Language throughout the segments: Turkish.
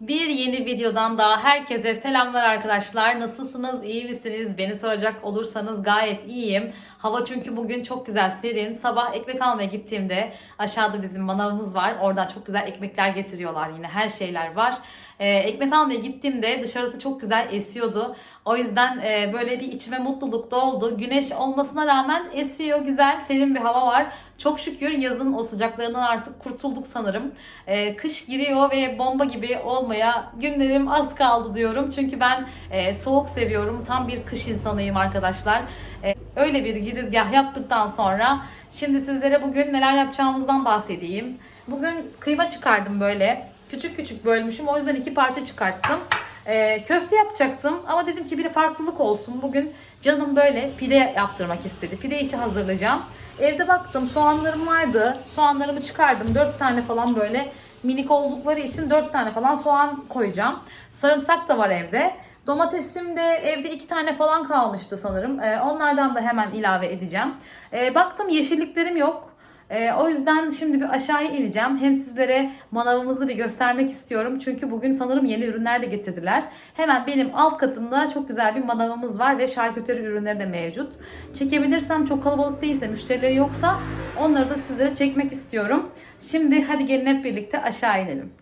Bir yeni videodan daha herkese selamlar arkadaşlar. Nasılsınız? İyi misiniz? Beni soracak olursanız gayet iyiyim. Hava çünkü bugün çok güzel serin. Sabah ekmek almaya gittiğimde aşağıda bizim manavımız var. Oradan çok güzel ekmekler getiriyorlar yine. Her şeyler var. Ee, ekmek almaya gittiğimde dışarısı çok güzel esiyordu. O yüzden e, böyle bir içime mutluluk doldu. Güneş olmasına rağmen esiyor güzel serin bir hava var. Çok şükür yazın o sıcaklarından artık kurtulduk sanırım. Ee, kış giriyor ve bomba gibi olmaya günlerim az kaldı diyorum. Çünkü ben e, soğuk seviyorum. Tam bir kış insanıyım arkadaşlar. E, öyle bir girizgah yaptıktan sonra şimdi sizlere bugün neler yapacağımızdan bahsedeyim. Bugün kıyma çıkardım böyle. Küçük küçük bölmüşüm. O yüzden iki parça çıkarttım. Ee, köfte yapacaktım ama dedim ki bir farklılık olsun. Bugün canım böyle pide yaptırmak istedi. Pide içi hazırlayacağım. Evde baktım soğanlarım vardı. Soğanlarımı çıkardım. 4 tane falan böyle minik oldukları için 4 tane falan soğan koyacağım. Sarımsak da var evde. Domatesim de evde 2 tane falan kalmıştı sanırım. Ee, onlardan da hemen ilave edeceğim. Ee, baktım yeşilliklerim yok. Ee, o yüzden şimdi bir aşağıya ineceğim. Hem sizlere manavımızı bir göstermek istiyorum. Çünkü bugün sanırım yeni ürünler de getirdiler. Hemen benim alt katımda çok güzel bir manavımız var ve şarküteri ürünleri de mevcut. Çekebilirsem çok kalabalık değilse, müşterileri yoksa onları da sizlere çekmek istiyorum. Şimdi hadi gelin hep birlikte aşağı inelim.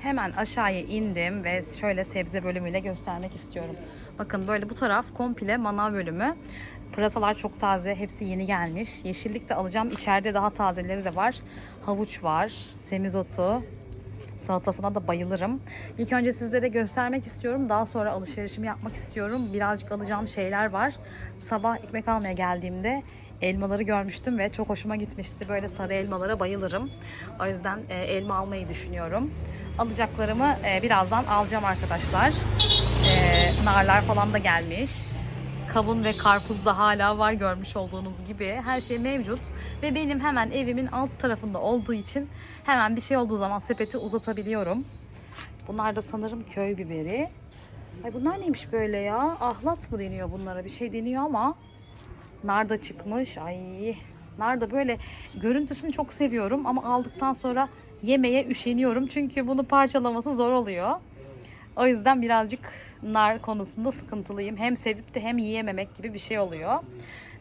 Hemen aşağıya indim ve şöyle sebze bölümüyle göstermek istiyorum. Bakın böyle bu taraf komple manav bölümü. Pırasalar çok taze, hepsi yeni gelmiş. Yeşillik de alacağım. İçeride daha tazeleri de var. Havuç var, semizotu. Salatasına da bayılırım. İlk önce sizlere göstermek istiyorum. Daha sonra alışverişimi yapmak istiyorum. Birazcık alacağım şeyler var. Sabah ekmek almaya geldiğimde elmaları görmüştüm ve çok hoşuma gitmişti. Böyle sarı elmalara bayılırım. O yüzden e, elma almayı düşünüyorum. Alacaklarımı e, birazdan alacağım arkadaşlar. E, narlar falan da gelmiş. Kavun ve karpuz da hala var görmüş olduğunuz gibi. Her şey mevcut. Ve benim hemen evimin alt tarafında olduğu için hemen bir şey olduğu zaman sepeti uzatabiliyorum. Bunlar da sanırım köy biberi. Ay bunlar neymiş böyle ya? Ahlat mı deniyor bunlara? Bir şey deniyor ama nar da çıkmış. Ay nar da böyle görüntüsünü çok seviyorum ama aldıktan sonra yemeye üşeniyorum. Çünkü bunu parçalaması zor oluyor. O yüzden birazcık nar konusunda sıkıntılıyım. Hem sevip de hem yiyememek gibi bir şey oluyor.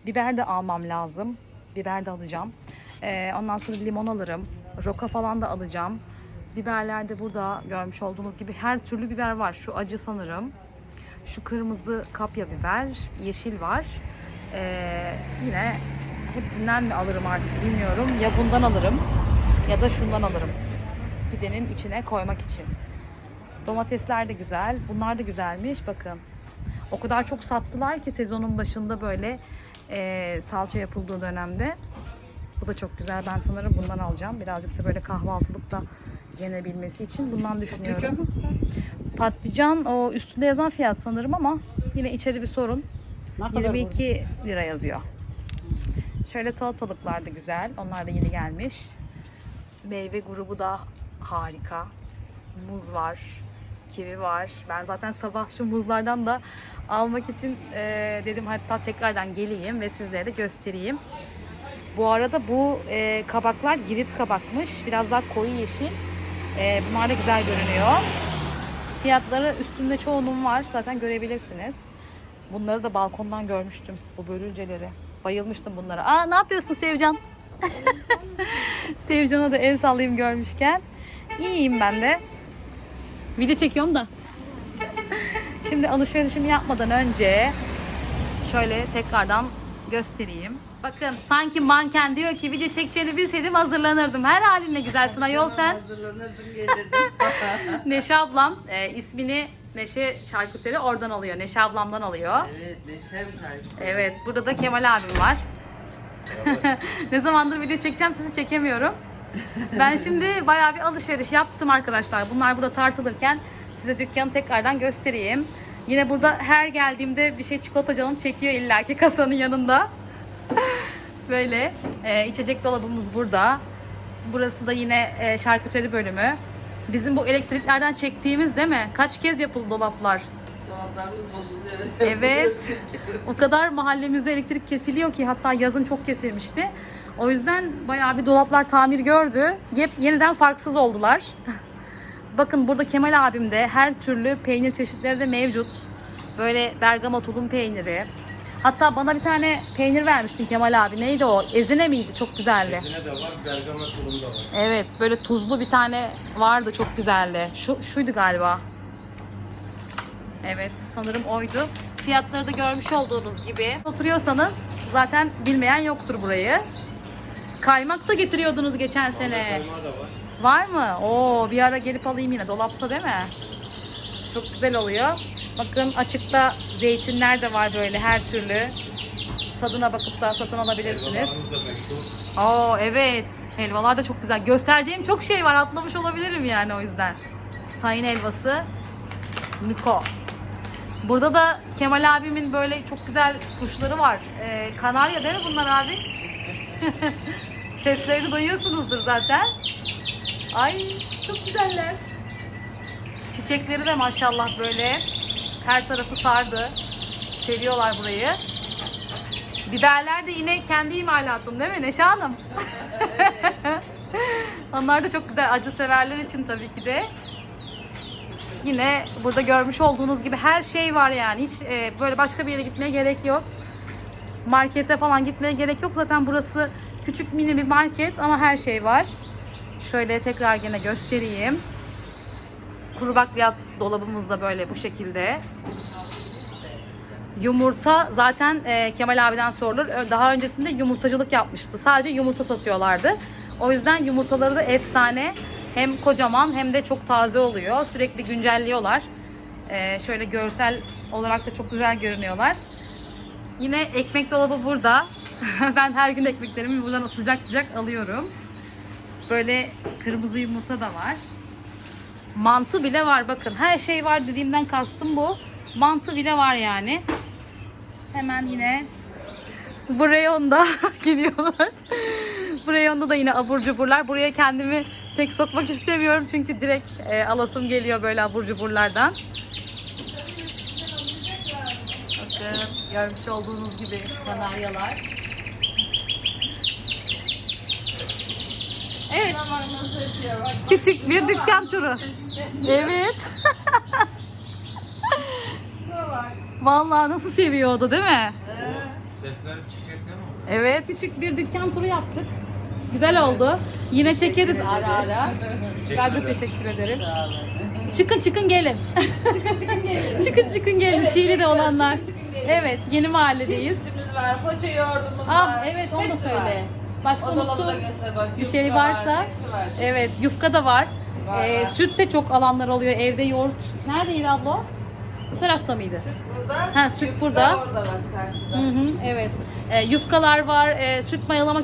Biber de almam lazım. Biber de alacağım. Ee, ondan sonra limon alırım. Roka falan da alacağım. Biberler de burada görmüş olduğunuz gibi her türlü biber var. Şu acı sanırım. Şu kırmızı kapya biber. Yeşil var. Ee, yine hepsinden mi alırım artık bilmiyorum. Ya bundan alırım ya da şundan alırım. Pidenin içine koymak için. Domatesler de güzel. Bunlar da güzelmiş. Bakın. O kadar çok sattılar ki sezonun başında böyle e, salça yapıldığı dönemde. Bu da çok güzel. Ben sanırım bundan alacağım. Birazcık da böyle kahvaltılıkta yenebilmesi için bundan düşünüyorum. Patlıcan o üstünde yazan fiyat sanırım ama yine içeri bir sorun. 22 lira yazıyor. Şöyle salatalıklar da güzel. Onlar da yeni gelmiş. Meyve grubu da harika. Muz var. Kivi var. Ben zaten sabah şu muzlardan da almak için e, dedim hatta tekrardan geleyim ve sizlere de göstereyim. Bu arada bu e, kabaklar girit kabakmış. Biraz daha koyu yeşil. E, bunlar da güzel görünüyor. Fiyatları üstünde çoğunun var. Zaten görebilirsiniz. Bunları da balkondan görmüştüm. Bu börülceleri. Bayılmıştım bunlara. Aa ne yapıyorsun Sevcan? Sevcan'a da el sallayayım görmüşken. İyiyim ben de. Video çekiyorum da. Şimdi alışverişimi yapmadan önce şöyle tekrardan göstereyim. Bakın sanki manken diyor ki video çekeceğini bilseydim hazırlanırdım. Her halinle güzelsin ayol sen. Hazırlanırdım gelirdim. Neşe ablam e, ismini Neşe Şarküteri oradan alıyor. Neşe ablamdan alıyor. evet neşem karşı. Evet burada da Kemal abim var. ne zamandır video çekeceğim sizi çekemiyorum. Ben şimdi bayağı bir alışveriş yaptım arkadaşlar. Bunlar burada tartılırken size dükkanı tekrardan göstereyim. Yine burada her geldiğimde bir şey çikolata canım çekiyor illaki kasanın yanında. Böyle e, içecek dolabımız burada. Burası da yine e, şarküteri bölümü. Bizim bu elektriklerden çektiğimiz değil mi? Kaç kez yapıldı dolaplar? Dolaplarımız bozuluyor. Evet. O kadar mahallemizde elektrik kesiliyor ki hatta yazın çok kesilmişti. O yüzden bayağı bir dolaplar tamir gördü. Yep, yeniden farksız oldular. bakın burada Kemal abimde her türlü peynir çeşitleri de mevcut. Böyle bergamot tulum peyniri. Hatta bana bir tane peynir vermiştin Kemal abi. Neydi o? Ezine miydi? Çok güzeldi. Ezine de var, bergamot tulum da var. Evet böyle tuzlu bir tane vardı çok güzeldi. Şu şuydu galiba. Evet sanırım oydu. Fiyatları da görmüş olduğunuz gibi. Oturuyorsanız zaten bilmeyen yoktur burayı. Kaymak da getiriyordunuz geçen sene. Kaymağı da var. Var mı? Oo bir ara gelip alayım yine. Dolapta değil mi? Çok güzel oluyor. Bakın açıkta zeytinler de var böyle her türlü. Tadına bakıp da satın alabilirsiniz. Helvalarımız da meşhur. Oo evet. Helvalar da çok güzel. Göstereceğim çok şey var. Atlamış olabilirim yani o yüzden. Tayin helvası. Miko. Burada da Kemal abimin böyle çok güzel kuşları var. Ee, Kanarya değil mi bunlar abi? Seslerini duyuyorsunuzdur zaten. Ay çok güzeller. Çiçekleri de maşallah böyle her tarafı sardı. Seviyorlar burayı. Biberler de yine kendi imalatım değil mi Neşe Hanım? Onlar da çok güzel acı severler için tabii ki de. Yine burada görmüş olduğunuz gibi her şey var yani. Hiç e, böyle başka bir yere gitmeye gerek yok. Markete falan gitmeye gerek yok. Zaten burası küçük mini bir market ama her şey var. Şöyle tekrar gene göstereyim. Kuru bakliyat dolabımız da böyle bu şekilde. Yumurta zaten e, Kemal abiden sorulur. Daha öncesinde yumurtacılık yapmıştı. Sadece yumurta satıyorlardı. O yüzden yumurtaları da efsane. Hem kocaman hem de çok taze oluyor. Sürekli güncelliyorlar. E, şöyle görsel olarak da çok güzel görünüyorlar. Yine ekmek dolabı burada. ben her gün ekmeklerimi buradan sıcak sıcak alıyorum. Böyle kırmızı yumurta da var. Mantı bile var bakın. Her şey var dediğimden kastım bu. Mantı bile var yani. Hemen yine bu reyonda geliyorlar. bu reyonda da yine abur cuburlar. Buraya kendimi tek sokmak istemiyorum çünkü direkt e, alasım geliyor böyle abur cuburlardan. Bakın görmüş olduğunuz gibi kanaryalar. Evet. Küçük bir dükkan turu. Evet. Vallahi nasıl seviyor o da değil mi? Sesler çiçekler mi? Evet. Küçük bir dükkan turu yaptık. Güzel oldu. Yine çekeriz ara ara. Ben de teşekkür ederim. Çıkın çıkın gelin. çıkın çıkın gelin. çıkın çıkın gelin. Çiğli'de olanlar. Evet yeni mahalledeyiz. Çiftimiz var, foça yoğurdumuz Ah var. evet onu da Hepsi söyle. var. Başka O dolabı da unuttum. göster bak. Bir yufka şey var, varsa. hepsi var. Evet yufka da var. Var, Ee, var. süt de çok alanlar oluyor. Evde yoğurt. Neredeydi abla? o? Bu tarafta mıydı? Burada. Ha, süt yufka burada. Orada bak karşıda. Hı hı, evet. Ee, yufkalar var. Ee, süt mayalamak,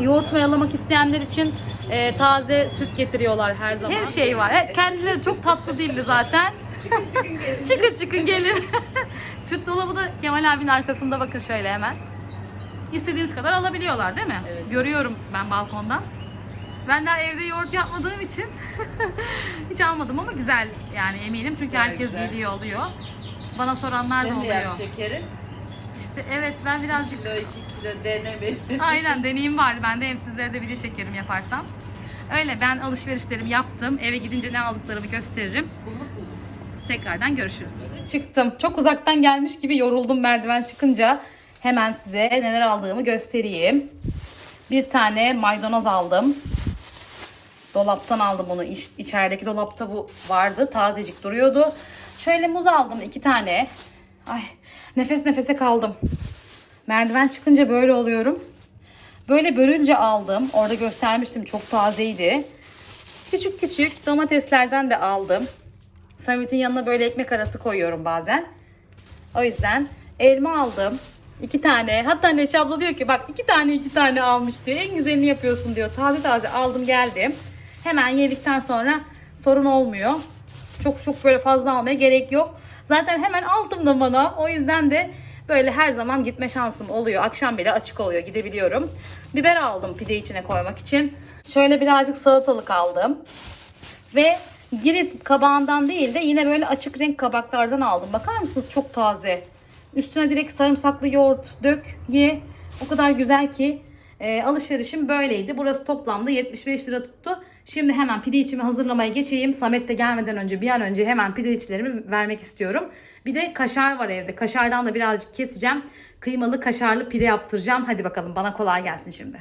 yoğurt mayalamak isteyenler için e, taze süt getiriyorlar her zaman. Her şey var. Kendileri çok tatlı değildi zaten. çıkın çıkın gelin. çıkın çıkın gelin. süt dolabı da Kemal abinin arkasında bakın şöyle hemen. İstediğiniz kadar alabiliyorlar değil mi? Evet. Görüyorum ben balkondan. Ben daha evde yoğurt yapmadığım için hiç almadım ama güzel yani eminim çünkü Güzel, herkes güzel. geliyor oluyor. Bana soranlar da Sen oluyor. yap şekeri. İşte evet ben birazcık Kilo iki kilo dene bir. aynen deneyim vardı. Ben de hem sizlere de video çekerim yaparsam. Öyle ben alışverişlerimi yaptım. Eve gidince ne aldıklarımı gösteririm. Tekrardan görüşürüz. Çıktım. Çok uzaktan gelmiş gibi yoruldum merdiven çıkınca. Hemen size neler aldığımı göstereyim. Bir tane maydanoz aldım. Dolaptan aldım bunu. İç, içerideki dolapta bu vardı. Tazecik duruyordu. Şöyle muz aldım iki tane. Ay nefes nefese kaldım. Merdiven çıkınca böyle oluyorum. Böyle bölünce aldım. Orada göstermiştim. Çok tazeydi. Küçük küçük domateslerden de aldım. Samet'in yanına böyle ekmek arası koyuyorum bazen. O yüzden elma aldım. iki tane. Hatta Neşe abla diyor ki bak iki tane iki tane almış diyor. En güzelini yapıyorsun diyor. Taze taze aldım geldim. Hemen yedikten sonra sorun olmuyor. Çok çok böyle fazla almaya gerek yok. Zaten hemen aldım da bana. O yüzden de böyle her zaman gitme şansım oluyor. Akşam bile açık oluyor. Gidebiliyorum. Biber aldım pide içine koymak için. Şöyle birazcık salatalık aldım. Ve Girit kabağından değil de yine böyle açık renk kabaklardan aldım. Bakar mısınız? Çok taze. Üstüne direkt sarımsaklı yoğurt dök, ye. O kadar güzel ki. E, alışverişim böyleydi. Burası toplamda 75 lira tuttu. Şimdi hemen pide içimi hazırlamaya geçeyim. Samet de gelmeden önce bir an önce hemen pide içlerimi vermek istiyorum. Bir de kaşar var evde. Kaşardan da birazcık keseceğim. Kıymalı kaşarlı pide yaptıracağım. Hadi bakalım bana kolay gelsin şimdi.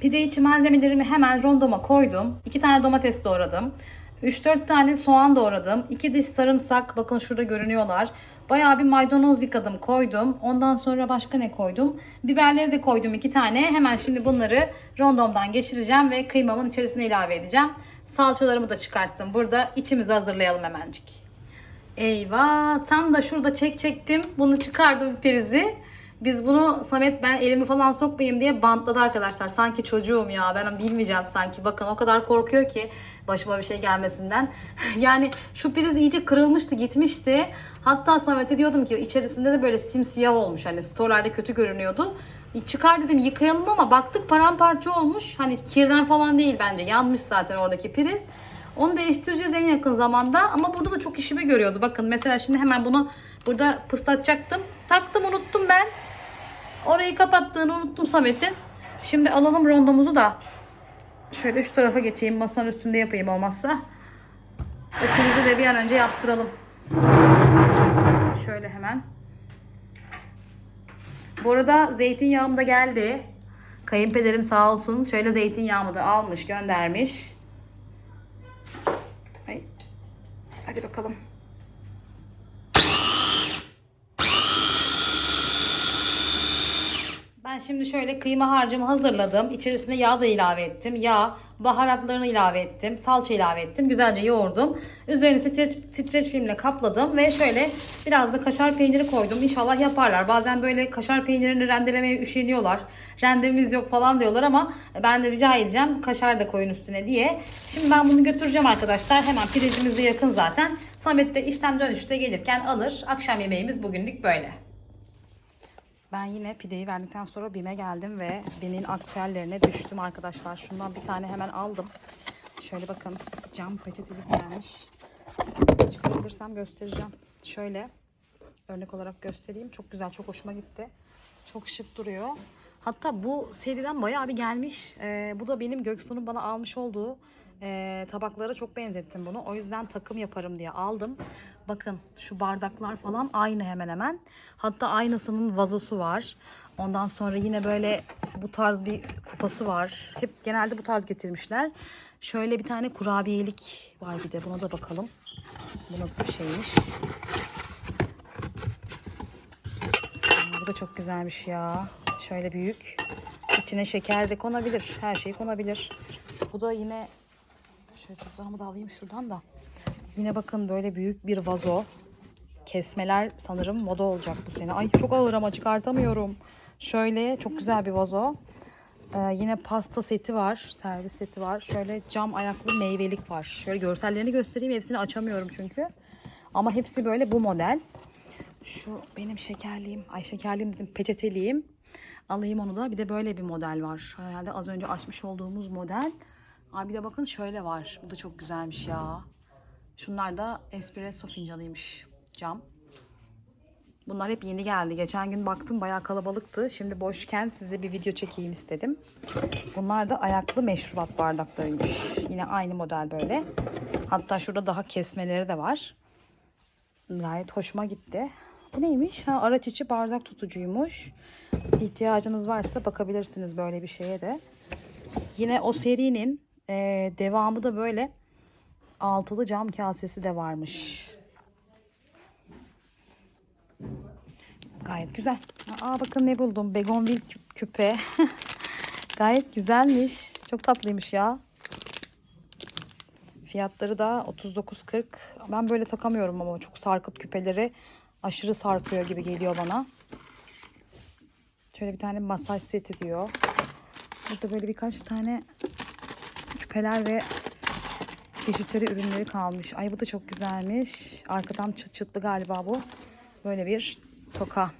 Pide içi malzemelerimi hemen rondoma koydum. 2 tane domates doğradım. 3-4 tane soğan doğradım. 2 diş sarımsak. Bakın şurada görünüyorlar. Bayağı bir maydanoz yıkadım koydum. Ondan sonra başka ne koydum? Biberleri de koydum 2 tane. Hemen şimdi bunları rondomdan geçireceğim ve kıymamın içerisine ilave edeceğim. Salçalarımı da çıkarttım. Burada içimizi hazırlayalım hemencik. Eyvah tam da şurada çek çektim. Bunu çıkardım prizi. Biz bunu Samet ben elimi falan sokmayayım diye bantladı arkadaşlar. Sanki çocuğum ya ben bilmeyeceğim sanki. Bakın o kadar korkuyor ki başıma bir şey gelmesinden. yani şu priz iyice kırılmıştı gitmişti. Hatta Samet'e diyordum ki içerisinde de böyle simsiyah olmuş. Hani storelerde kötü görünüyordu. Çıkar dedim yıkayalım ama baktık paramparça olmuş. Hani kirden falan değil bence. Yanmış zaten oradaki priz. Onu değiştireceğiz en yakın zamanda. Ama burada da çok işime görüyordu. Bakın mesela şimdi hemen bunu burada pıslatacaktım. Taktım unuttum ben. Orayı kapattığını unuttum Samet'in. Şimdi alalım rondomuzu da. Şöyle şu tarafa geçeyim. Masanın üstünde yapayım olmazsa. Prizi de bir an önce yaptıralım. Şöyle hemen. Bu arada zeytinyağım da geldi. Kayınpederim sağ olsun. Şöyle zeytinyağımı da almış, göndermiş. Ay. Hadi bakalım. Ben şimdi şöyle kıyma harcımı hazırladım. İçerisine yağ da ilave ettim. Yağ, baharatlarını ilave ettim. Salça ilave ettim. Güzelce yoğurdum. Üzerini streç, streç filmle kapladım. Ve şöyle biraz da kaşar peyniri koydum. İnşallah yaparlar. Bazen böyle kaşar peynirini rendelemeye üşeniyorlar. Rendemiz yok falan diyorlar ama ben de rica edeceğim. Kaşar da koyun üstüne diye. Şimdi ben bunu götüreceğim arkadaşlar. Hemen pirincimiz de yakın zaten. Samet de işten dönüşte gelirken alır. Akşam yemeğimiz bugünlük böyle. Ben yine pideyi verdikten sonra BİM'e geldim ve BİM'in aktüellerine düştüm arkadaşlar. Şundan bir tane hemen aldım. Şöyle bakın cam peçetelik gelmiş. Çıkartırsam göstereceğim. Şöyle örnek olarak göstereyim. Çok güzel, çok hoşuma gitti. Çok şık duruyor. Hatta bu seriden bayağı bir gelmiş. Ee, bu da benim Göksu'nun bana almış olduğu e, tabaklara çok benzettim bunu. O yüzden takım yaparım diye aldım. Bakın şu bardaklar falan aynı hemen hemen. Hatta aynısının vazosu var. Ondan sonra yine böyle bu tarz bir kupası var. Hep genelde bu tarz getirmişler. Şöyle bir tane kurabiyelik var bir de. Buna da bakalım. Bu nasıl bir şeymiş. Bu da çok güzelmiş ya. Şöyle büyük. İçine şeker de konabilir. Her şey konabilir. Bu da yine şöyle tuzağımı da alayım şuradan da. Yine bakın böyle büyük bir vazo. Kesmeler sanırım moda olacak bu sene. Ay çok ağır ama çıkartamıyorum. Şöyle çok güzel bir vazo. Ee, yine pasta seti var. Servis seti var. Şöyle cam ayaklı meyvelik var. Şöyle görsellerini göstereyim. Hepsini açamıyorum çünkü. Ama hepsi böyle bu model. Şu benim şekerliğim. Ay şekerliğim dedim. Peçeteliğim. Alayım onu da. Bir de böyle bir model var. Herhalde az önce açmış olduğumuz model. Aa, bir de bakın şöyle var. Bu da çok güzelmiş ya. Şunlar da espresso fincanıymış. Cam. Bunlar hep yeni geldi. Geçen gün baktım bayağı kalabalıktı. Şimdi boşken size bir video çekeyim istedim. Bunlar da ayaklı meşrubat bardaklarıymış. Yine aynı model böyle. Hatta şurada daha kesmeleri de var. Gayet hoşuma gitti. Bu neymiş? Ha, araç içi bardak tutucuymuş. İhtiyacınız varsa bakabilirsiniz böyle bir şeye de. Yine o serinin e, devamı da böyle altılı cam kasesi de varmış. Gayet güzel. Aa bakın ne buldum. Begonvil kü- küpe. Gayet güzelmiş. Çok tatlıymış ya. Fiyatları da 39.40. Ben böyle takamıyorum ama çok sarkıt küpeleri aşırı sarkıyor gibi geliyor bana. Şöyle bir tane masaj seti diyor. Burada böyle birkaç tane küpeler ve bijuteri ürünleri kalmış. Ay bu da çok güzelmiş. Arkadan çıt çıtlı galiba bu. Böyle bir toka.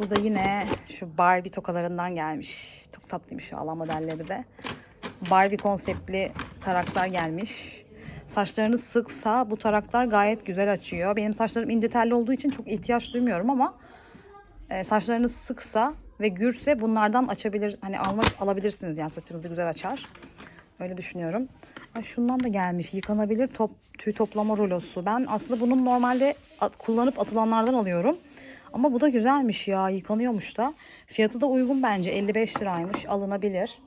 Burada yine şu Barbie tokalarından gelmiş. Çok tatlıymış Allah modelleri de. Barbie konseptli taraklar gelmiş. Saçlarınız sıksa bu taraklar gayet güzel açıyor. Benim saçlarım ince telli olduğu için çok ihtiyaç duymuyorum ama e, saçlarınız sıksa ve gürse bunlardan açabilir hani almak alabilirsiniz yani saçınızı güzel açar. Öyle düşünüyorum. Şundan da gelmiş. Yıkanabilir top, tüy toplama rulosu. Ben aslında bunun normalde at- kullanıp atılanlardan alıyorum. Ama bu da güzelmiş ya. Yıkanıyormuş da. Fiyatı da uygun bence. 55 liraymış. Alınabilir.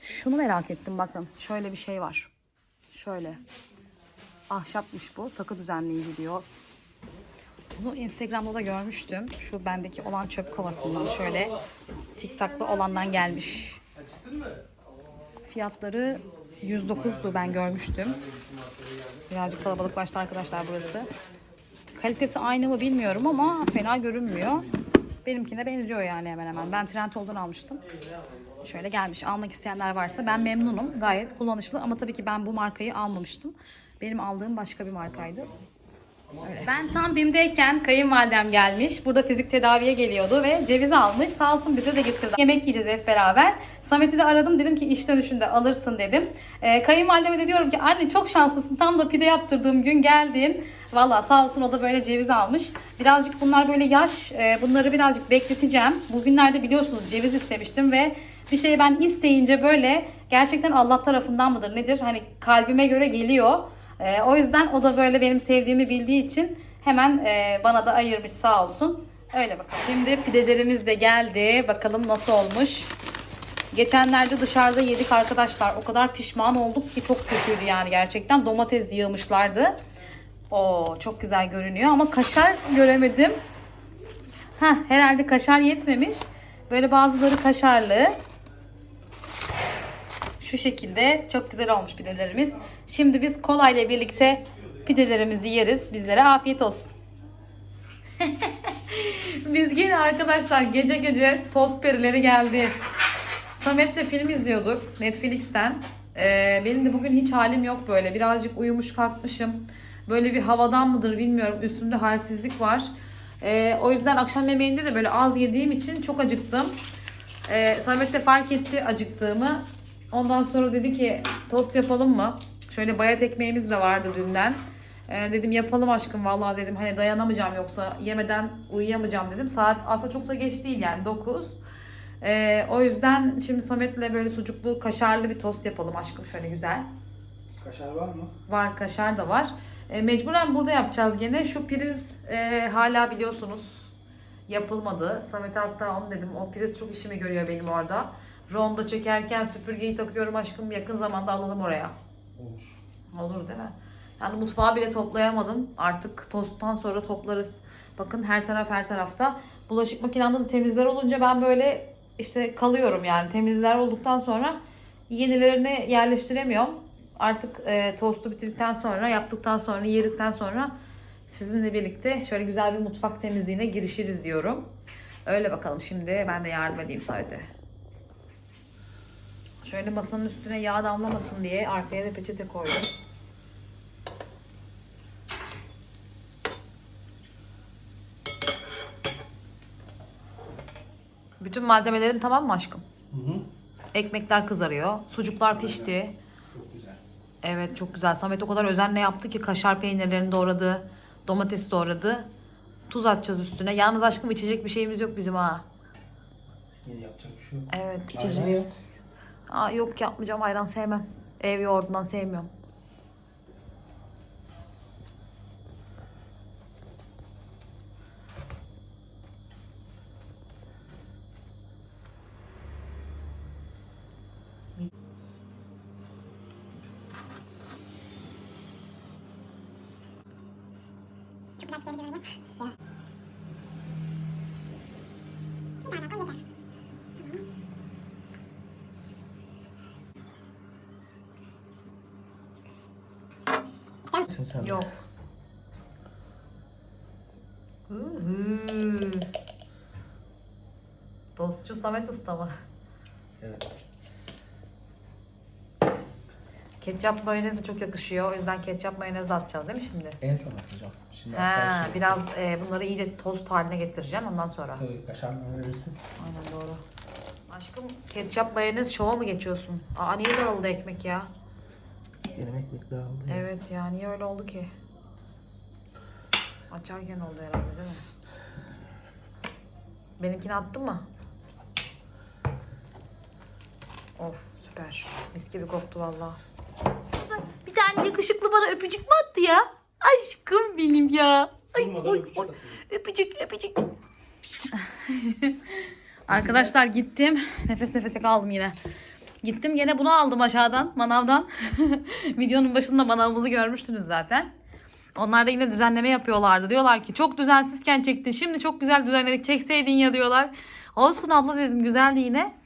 Şunu merak ettim bakın. Şöyle bir şey var. Şöyle. Ahşapmış bu. Takı düzenleyici diyor. Bunu Instagram'da da görmüştüm. Şu bendeki olan çöp kovasından şöyle tiktaklı olandan gelmiş. Fiyatları 109'du ben görmüştüm. Birazcık kalabalıklaştı arkadaşlar burası. Kalitesi aynı mı bilmiyorum ama fena görünmüyor. Benimkine benziyor yani hemen hemen. Ben Trendyol'dan almıştım. Şöyle gelmiş. Almak isteyenler varsa ben memnunum. Gayet kullanışlı ama tabii ki ben bu markayı almamıştım. Benim aldığım başka bir markaydı. Öyle. Ben tam BİM'deyken kayınvalidem gelmiş. Burada fizik tedaviye geliyordu ve ceviz almış. Sağ olsun bize de getirdi. Yemek yiyeceğiz hep beraber. Samet'i de aradım. Dedim ki iş dönüşünde alırsın dedim. Ee, kayınvalideme de diyorum ki anne çok şanslısın. Tam da pide yaptırdığım gün geldin. Valla sağ olsun o da böyle ceviz almış. Birazcık bunlar böyle yaş. Ee, bunları birazcık bekleteceğim. Bugünlerde biliyorsunuz ceviz istemiştim ve bir şeyi ben isteyince böyle gerçekten Allah tarafından mıdır nedir? Hani kalbime göre geliyor. Ee, o yüzden o da böyle benim sevdiğimi bildiği için hemen e, bana da ayırmış sağ olsun. Öyle bakalım. Şimdi pidelerimiz de geldi. Bakalım nasıl olmuş. Geçenlerde dışarıda yedik arkadaşlar. O kadar pişman olduk ki çok kötüydü yani gerçekten. Domates yığmışlardı. Oo çok güzel görünüyor ama kaşar göremedim. Heh, herhalde kaşar yetmemiş. Böyle bazıları kaşarlı. Şu şekilde çok güzel olmuş pidelerimiz. Şimdi biz kolayla birlikte pidelerimizi yeriz. Bizlere afiyet olsun. biz yine arkadaşlar gece gece tost perileri geldi. Samet'le film izliyorduk Netflix'ten. Ee, benim de bugün hiç halim yok böyle. Birazcık uyumuş kalkmışım. Böyle bir havadan mıdır bilmiyorum. Üstümde halsizlik var. Ee, o yüzden akşam yemeğinde de böyle az yediğim için çok acıktım. Ee, Samet de fark etti acıktığımı. Ondan sonra dedi ki tost yapalım mı? Şöyle bayat ekmeğimiz de vardı dünden. Ee, dedim yapalım aşkım vallahi dedim hani dayanamayacağım yoksa yemeden uyuyamayacağım dedim. Saat aslında çok da geç değil yani 9. Ee, o yüzden şimdi Samet'le böyle sucuklu kaşarlı bir tost yapalım aşkım şöyle güzel. Kaşar var mı? Var kaşar da var. E, mecburen burada yapacağız gene. Şu priz e, hala biliyorsunuz yapılmadı. Samet'e hatta onu dedim. O priz çok işimi görüyor benim orada. Ronda çekerken süpürgeyi takıyorum aşkım. Yakın zamanda alalım oraya. Olur. Olur değil mi? Yani mutfağı bile toplayamadım. Artık tosttan sonra toplarız. Bakın her taraf her tarafta. Bulaşık makinemde de temizler olunca ben böyle işte kalıyorum yani. Temizler olduktan sonra yenilerini yerleştiremiyorum. Artık e, tostu bitirdikten sonra, yaptıktan sonra, yedikten sonra sizinle birlikte şöyle güzel bir mutfak temizliğine girişiriz diyorum. Öyle bakalım şimdi ben de yardım edeyim Samet'e. Şöyle masanın üstüne yağ damlamasın diye arkaya da peçete koydum. Bütün malzemelerin tamam mı aşkım? Hı hı. Ekmekler kızarıyor. Sucuklar pişti. Çok güzel. Evet çok güzel. Samet o kadar özenle yaptı ki kaşar peynirlerini doğradı. Domates doğradı. Tuz atacağız üstüne. Yalnız aşkım içecek bir şeyimiz yok bizim ha. Yine yapacak bir şey yok. Evet içeceğiz. Aa, yok yapmayacağım ayran sevmem. Ev yoğurdundan sevmiyorum. Sen sen. Yok. Hı-hı. Dostçu Samet Usta mı? Evet. Ketçap mayonez de çok yakışıyor. O yüzden ketçap mayonez de atacağız değil mi şimdi? En son atacağım. Şimdi atarsın. biraz e, bunları iyice tost haline getireceğim ondan sonra. Tabii kaşarını verirsin. Aynen doğru. Aşkım ketçap mayonez şova mı geçiyorsun? Aa niye dağıldı ekmek ya? Benim ekmek dağıldı ya. Evet ya niye öyle oldu ki? Açarken oldu herhalde değil mi? Benimkini attın mı? Of süper. Mis gibi koktu valla. Bir tane yakışıklı bana öpücük mü attı ya? Aşkım benim ya. Ay, Durmadan oy, öpücük oy. atıyor. Öpücük öpücük. Arkadaşlar gittim. Nefes nefese kaldım yine. Gittim gene bunu aldım aşağıdan manavdan. Videonun başında manavımızı görmüştünüz zaten. Onlar da yine düzenleme yapıyorlardı. Diyorlar ki çok düzensizken çektin. Şimdi çok güzel düzenledik. Çekseydin ya diyorlar. Olsun abla dedim güzeldi yine.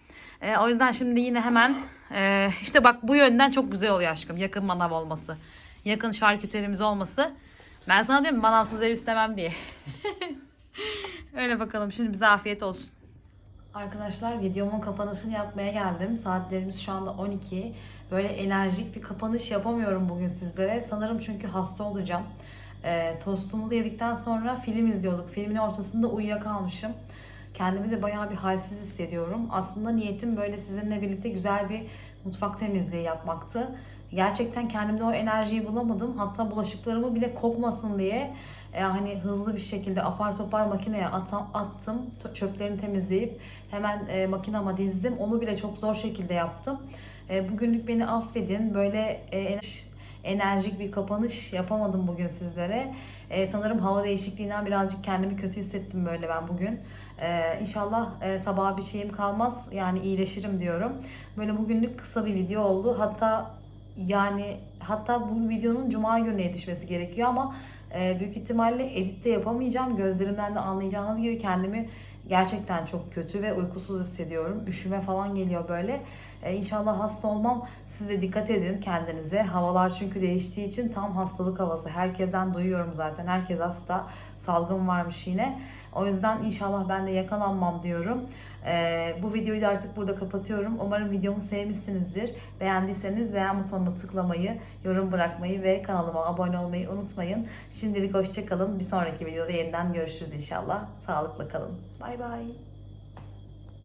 Ee, o yüzden şimdi yine hemen e, işte bak bu yönden çok güzel oluyor aşkım. Yakın manav olması. Yakın şarküterimiz olması. Ben sana diyorum manavsız ev istemem diye. Öyle bakalım şimdi bize afiyet olsun. Arkadaşlar videomun kapanışını yapmaya geldim. Saatlerimiz şu anda 12. Böyle enerjik bir kapanış yapamıyorum bugün sizlere. Sanırım çünkü hasta olacağım. Ee, tostumuzu yedikten sonra film izliyorduk. Filmin ortasında uyuyakalmışım. Kendimi de bayağı bir halsiz hissediyorum. Aslında niyetim böyle sizinle birlikte güzel bir mutfak temizliği yapmaktı. Gerçekten kendimde o enerjiyi bulamadım. Hatta bulaşıklarımı bile kokmasın diye e, hani hızlı bir şekilde apar topar makineye atam, attım. Çöplerini temizleyip hemen e, makinama dizdim. Onu bile çok zor şekilde yaptım. E, bugünlük beni affedin. Böyle e, ener- enerjik bir kapanış yapamadım bugün sizlere. E, sanırım hava değişikliğinden birazcık kendimi kötü hissettim böyle ben bugün. E, inşallah e, sabaha bir şeyim kalmaz. Yani iyileşirim diyorum. Böyle bugünlük kısa bir video oldu. Hatta yani hatta bu videonun cuma gününe yetişmesi gerekiyor ama e, büyük ihtimalle edit de yapamayacağım. Gözlerimden de anlayacağınız gibi kendimi gerçekten çok kötü ve uykusuz hissediyorum. Üşüme falan geliyor böyle. E, inşallah hasta olmam. Siz de dikkat edin kendinize. Havalar çünkü değiştiği için tam hastalık havası. Herkesten duyuyorum zaten. Herkes hasta. Salgın varmış yine. O yüzden inşallah ben de yakalanmam diyorum. E, bu videoyu da artık burada kapatıyorum. Umarım videomu sevmişsinizdir. Beğendiyseniz beğen butonuna tıklamayı, yorum bırakmayı ve kanalıma abone olmayı unutmayın. Şimdilik hoşçakalın. Bir sonraki videoda yeniden görüşürüz inşallah. Sağlıkla kalın. Bay bay.